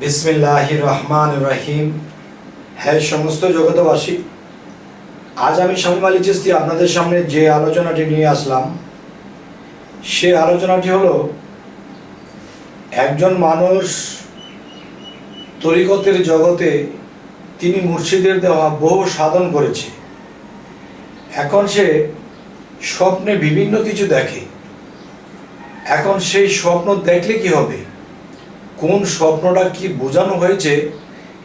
বিসমিল্লাহ রহমান রহিম। হ্যাঁ সমস্ত জগতবাসী আজ আমি স্বামী আলী আপনাদের সামনে যে আলোচনাটি নিয়ে আসলাম, সে আলোচনাটি হলো, একজন মানুষ তরিকতের জগতে তিনি মুর্শিদের দেওয়া বহু সাধন করেছে। এখন সে স্বপ্নে বিভিন্ন কিছু দেখে। এখন সেই স্বপ্ন দেখলে কি হবে? কোন স্বপ্নটা কি বোঝানো হয়েছে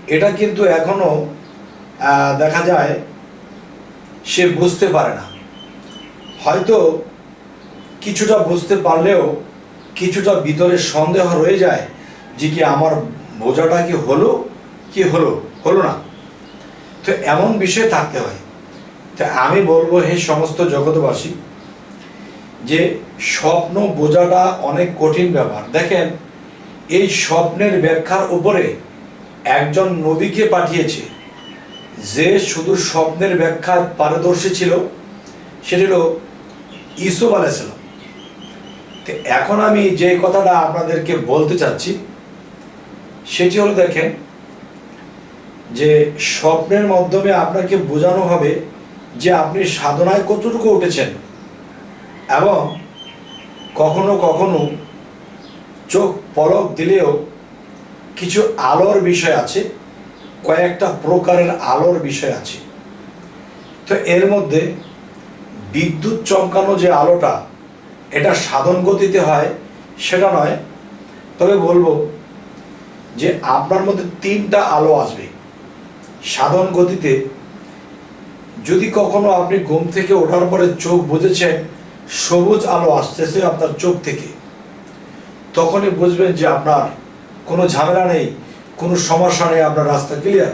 এটা কিন্তু এখনও আহ, দেখা যায় সে বুঝতে পারে না। হয়তো কিছুটা বুঝতে পারলেও কিছুটা ভিতরে সন্দেহ রয়ে যায় যে কি আমার বোঝাটা কি হলো কি হলো হলো না। তো এমন বিষয় থাকতে হয়। তা আমি বলব হে সমস্ত জগতবাসী যে স্বপ্ন বোঝাটা অনেক কঠিন ব্যাপার। দেখেন এই স্বপ্নের ব্যাখ্যার উপরে একজন নবীকে পাঠিয়েছে। যে শুধু স্বপ্নের ব্যাখ্যায় পারদর্শী ছিল, সেটি হলো ইসুফ আলাইসালাম তো এখন আমি যে কথাটা আপনাদেরকে বলতে চাচ্ছি, সেটি হলো দেখেন যে স্বপ্নের মাধ্যমে আপনাকে বোঝানো হবে যে আপনি সাধনায় কতটুকু উঠেছেন এবং কখনো কখনো চোখ পলক দিলেও কিছু আলোর বিষয় আছে, কয়েকটা প্রকারের আলোর বিষয় আছে। তো এর মধ্যে বিদ্যুৎ চমকানো যে আলোটা, এটা সাধন গতিতে হয়, সেটা নয়। তবে বলব যে আপনার মধ্যে তিনটা আলো আসবে। সাধন গতিতে যদি কখনো আপনি ঘুম থেকে ওঠার পরে চোখ বুঝেছেন সবুজ আলো আসতেছে আপনার চোখ থেকে। তখনই বুঝবেন যে আপনার কোনো ঝামেলা নেই, কোনো সমস্যা নেই, আপনার রাস্তা ক্লিয়ার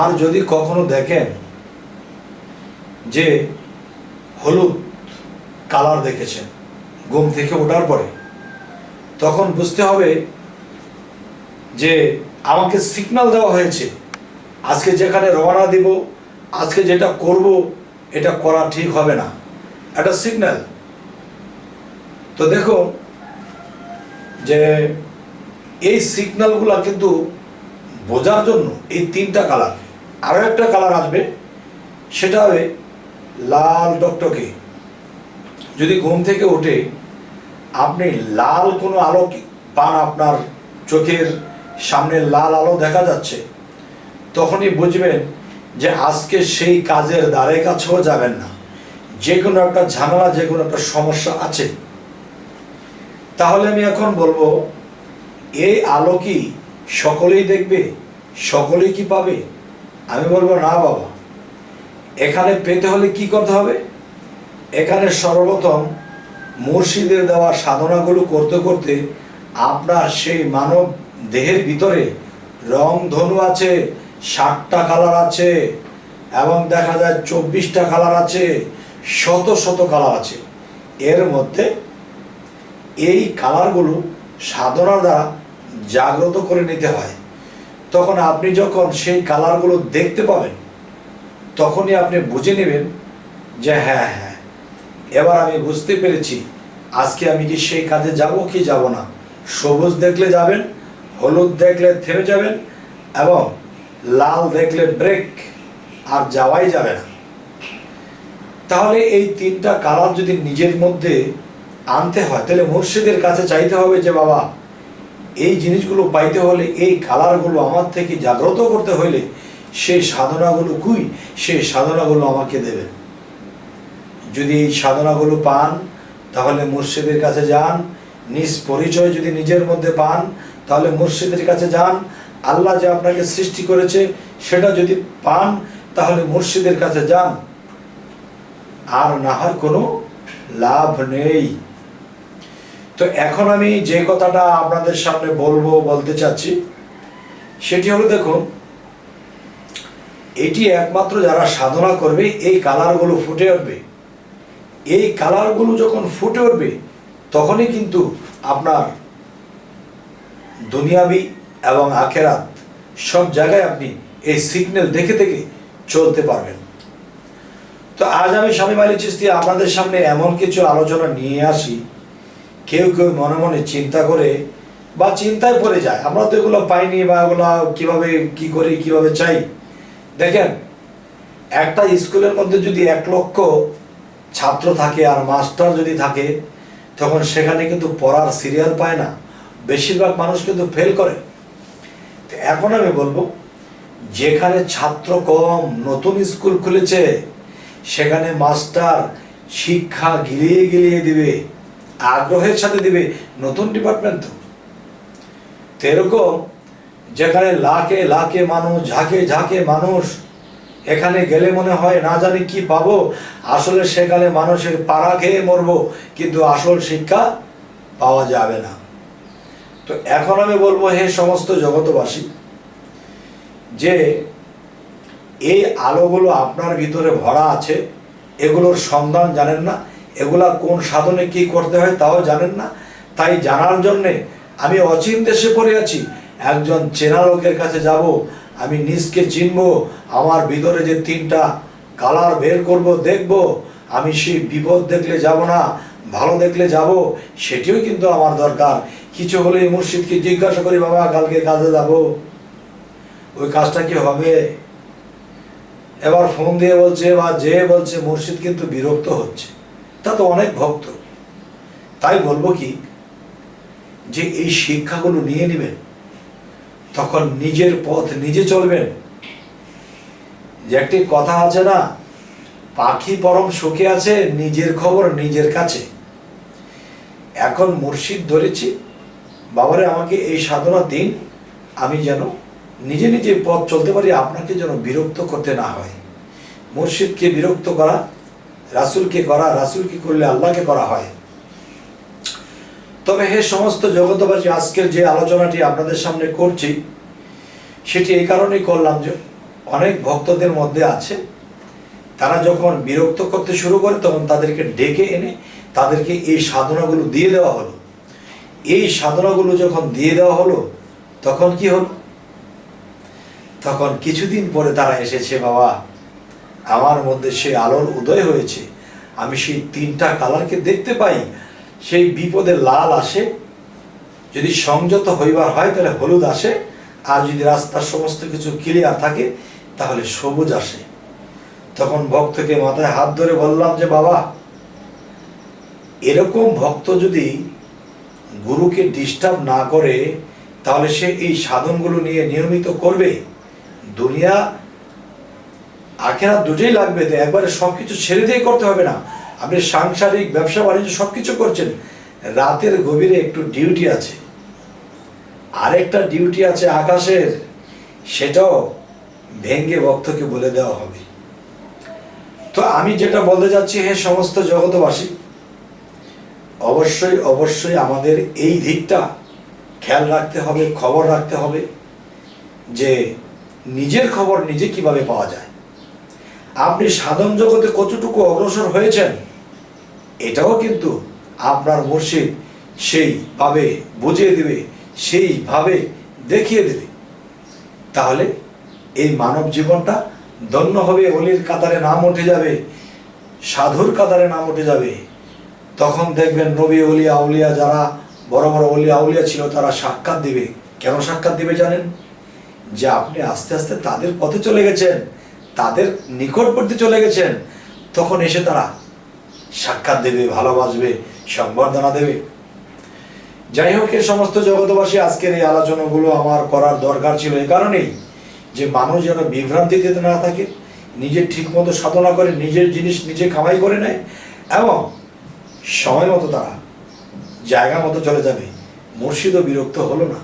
আর যদি কখনো দেখেন যে হলুদ কালার দেখেছেন, ঘুম থেকে ওঠার পরে, তখন বুঝতে হবে যে আমাকে সিগনাল দেওয়া হয়েছে, আজকে যেখানে রওনা দিব, আজকে যেটা করব, এটা করা ঠিক হবে না। একটা সিগন্যাল তো দেখো যে এই সিগন্যালগুলো কিন্তু বোঝার জন্য এই তিনটা কালার আরও একটা কালার আসবে, সেটা হবে লাল ডকটকে যদি ঘুম থেকে ওঠে, আপনি লাল কোনো আলো পান আপনার চোখের সামনে লাল আলো দেখা যাচ্ছে, তখনই বুঝবেন যে আজকে সেই কাজের দ্বারে কাছেও যাবেন না। যে কোনো একটা ঝামেলা, যে কোনো একটা সমস্যা আছে। তাহলে আমি এখন বলব, এই আলো কি সকলেই দেখবে, সকলেই কি পাবে? আমি বলব, না বাবা। এখানে পেতে হলে কি করতে হবে? এখানে সর্বপ্রথম মুর্শিদের দেওয়া সাধনাগুলো করতে করতে আপনার সেই মানব দেহের ভিতরে রং ধনু আছে, ষাটটা কালার আছে, এবং দেখা যায় চব্বিশটা কালার আছে, শত শত কালার আছে। এর মধ্যে এই কালারগুলো সাধনার দ্বারা জাগ্রত করে নিতে হয়। তখন আপনি যখন সেই কালারগুলো দেখতে পাবেন, তখনই আপনি বুঝে নেবেন যে হ্যাঁ হ্যাঁ। এবার আমি বুঝতে পেরেছি, আজকে আমি কি সেই কাজে যাব কি যাব না। সবুজ দেখলে যাবেন, হলুদ দেখলে থেমে যাবেন এবং লাল দেখলে ব্রেক আর যাওয়াই যাবে না। তাহলে এই তিনটা কালার যদি নিজের মধ্যে আনতে হয়। তাহলে মুর্শিদের কাছে চাইতে হবে যে, বাবা, এই জিনিসগুলো পাইতে হলে, এই কালারগুলো আমার থেকে জাগ্রত করতে হলে সেই সাধনাগুলো কুই? সেই সাধনাগুলো আমাকে দেবেন যদি এই সাধনাগুলো পান, তাহলে মুর্শিদের কাছে যান, নিজ পরিচয় যদি নিজের মধ্যে পান, তাহলে মুর্শিদের কাছে যান। আল্লাহ যে আপনাকে সৃষ্টি করেছে, সেটা যদি পান, তাহলে মুর্শিদের কাছে যান। আর না হয় কোনো লাভ নেই। তো এখন আমি যে কথাটা আপনাদের সামনে বলব, বলতে চাচ্ছি, সেটি হলো দেখুন, এটি একমাত্র যারা সাধনা করবে, এই কালারগুলো ফুটে উঠবে। এই কালারগুলো যখন ফুটে উঠবে, তখনই কিন্তু আপনার দুনিয়াবি এবং আখেরাত সব জায়গায় আপনি এই সিগন্যাল দেখে দেখে চলতে পারবেন। তো আজ আমি স্বামী মালিক চিস্তি আপনাদের সামনে এমন কিছু আলোচনা নিয়ে আসি কেউ কেউ মনে মনে চিন্তা করে বা চিন্তায় পড়ে যায়। আমরা তো এগুলো পাইনি বা এগুলো কীভাবে, কি করি, কীভাবে চাই। দেখেন, একটা স্কুলের মধ্যে যদি এক লক্ষ ছাত্র থাকে আর মাস্টার যদি থাকে, তখন সেখানে কিন্তু পড়ার সিরিয়াল পায় না। বেশিরভাগ মানুষ কিন্তু ফেল করে। এখন আমি বলব, যেখানে ছাত্র কম, নতুন স্কুল খুলেছে, সেখানে মাস্টার শিক্ষা গিলিয়ে গিলিয়ে দিবে। আগ্রহের সাথে দিবে নতুন ডিপার্টমেন্ট তো। এরকম যেখানে লাখে লাখে মানুষ, ঝাঁকে ঝাঁকে মানুষ, এখানে গেলে মনে হয় না জানি কি পাবো, আসলে সেখানে মানুষের পাড়া খেয়ে মরবো, কিন্তু আসল শিক্ষা পাওয়া যাবে না। তো এখন আমি বলব হে সমস্ত জগতবাসী যে এই আলোগুলো আপনার ভিতরে ভরা আছে, এগুলোর সন্ধান জানেন না এগুলা কোন সাধনে কি করতে হয় তাও জানেন না। তাই জানার জন্যে আমি অচিন দেশে পড়ে আছি। একজন চেনা লোকের কাছে যাব, আমি নিজকে চিনব, আমার ভিতরে যে তিনটা কালার বের করব, দেখব। আমি সেই বিপদ দেখলে যাব না, ভালো দেখলে যাব, সেটিও কিন্তু আমার দরকার। কিছু হলে মুর্শিদকে জিজ্ঞাসা করি, বাবা, কালকে কাজে যাব? ওই কাজটা কি হবে? এবার ফোন দিয়ে বলছে, বা যে বলছে, মুর্শিদ কিন্তু বিরক্ত হচ্ছে। তা তো অনেক ভক্ত। তাই বলব কি, যে এই শিক্ষাগুলো নিয়ে নেবেন, তখন নিজের পথ নিজে চলবেন। যে একটি কথা আছে না, পাখি পরম সুখে আছে, নিজের খবর নিজের কাছে। এখন মুর্শিদ ধরেছি, বাবারে আমাকে এই সাধনা দিন, আমি যেন নিজে নিজে পথ চলতে পারি, আপনাকে যেন বিরক্ত করতে না হয়। মুর্শিদকে বিরক্ত করা রাসুলকে করা, রাসুলকে করলে আল্লাহকে করা হয়। তবে হে সমস্ত জগতবাসী আজকের যে আলোচনাটি আপনাদের সামনে করছি, সেটি এই কারণেই করলাম যে অনেক ভক্তদের মধ্যে আছে, তারা যখন বিরক্ত করতে শুরু করে, তখন তাদেরকে ডেকে এনে তাদেরকে এই সাধনাগুলো দিয়ে দেওয়া হলো। এই সাধনাগুলো যখন দিয়ে দেওয়া হলো, তখন কি হলো? তখন কিছুদিন পরে তারা এসেছে, বাবা। আমার মধ্যে সেই আলোর উদয় হয়েছে। আমি সেই তিনটা কালারকে দেখতে পাই, সেই বিপদে লাল আসে। যদি সংযত হইবার হয়, তাহলে হলুদ আসে। আর যদি রাস্তার সমস্ত কিছু ক্লিয়ার থাকে, তাহলে সবুজ আসে। তখন ভক্তকে মাথায় হাত ধরে বললাম যে, বাবা, এরকম ভক্ত যদি গুরুকে ডিস্টার্ব না করে, তাহলে সে এই সাধনগুলো নিয়ে নিয়মিত করবে। দুনিয়া আখেরা দুটোই লাগবে তো একবারে সব কিছু ছেড়ে দিয়ে করতে হবে না। আপনি সাংসারিক, ব্যবসা, বাণিজ্য সব কিছু করছেন। রাতের গভীরে একটু ডিউটি আছে। আরেকটা ডিউটি আছে আকাশের, সেটাও ভেঙ্গে ভক্তকে বলে দেওয়া হবে। তো আমি যেটা বলতে যাচ্ছি, হে সমস্ত জগতবাসী অবশ্যই অবশ্যই আমাদের এই দিকটা খেয়াল রাখতে হবে, খবর রাখতে হবে যে নিজের খবর নিজে কীভাবে পাওয়া যায়। আপনি সাধন জগতে কতটুকু অগ্রসর হয়েছেন, এটাও কিন্তু আপনার মুর্শিদ সেইভাবে বুঝিয়ে দেবে, সেইভাবে দেখিয়ে দেবে। তাহলে এই মানব জীবনটা ধন্য হবে, অলির কাতারে নাম উঠে যাবে, সাধুর কাতারে নাম উঠে যাবে। তখন দেখবেন নবী, অলিয়া, আউলিয়া যারা বড় বড় অলিয়া, আউলিয়া ছিল, তারা সাক্ষাৎ দিবে। কেন সাক্ষাৎ দিবে জানেন? যে আপনি আস্তে আস্তে তাদের পথে চলে গেছেন। তাদের নিকটবর্তী চলে গেছেন। তখন এসে তারা সাক্ষাৎ দেবে, ভালোবাসবে সংবর্ধনা দেবে। যাই হোক, এ সমস্ত জগতবাসী আজকের এই আলোচনাগুলো আমার করার দরকার ছিল এই কারণেই যে মানুষ যেন বিভ্রান্তিতে না থাকে, নিজে ঠিক মতো সাধনা করে, নিজের জিনিস নিজে কামাই করে নেয় এবং সময় মতো তারা জায়গা মতো চলে যাবে। মুর্শিদও বিরক্ত হলো না।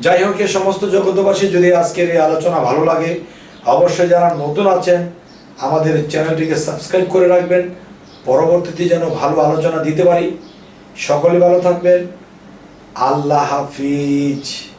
যাই হোক, এ সমস্ত জগতবাসী যদি আজকের এই আলোচনা ভালো লাগে অবশ্যই যারা নতুন আছেন, আমাদের চ্যানেলটিকে সাবস্ক্রাইব করে রাখবেন। পরবর্তীতে যেন ভালো আলোচনা দিতে পারি। সকলে ভালো থাকবেন। আল্লাহ হাফিজ।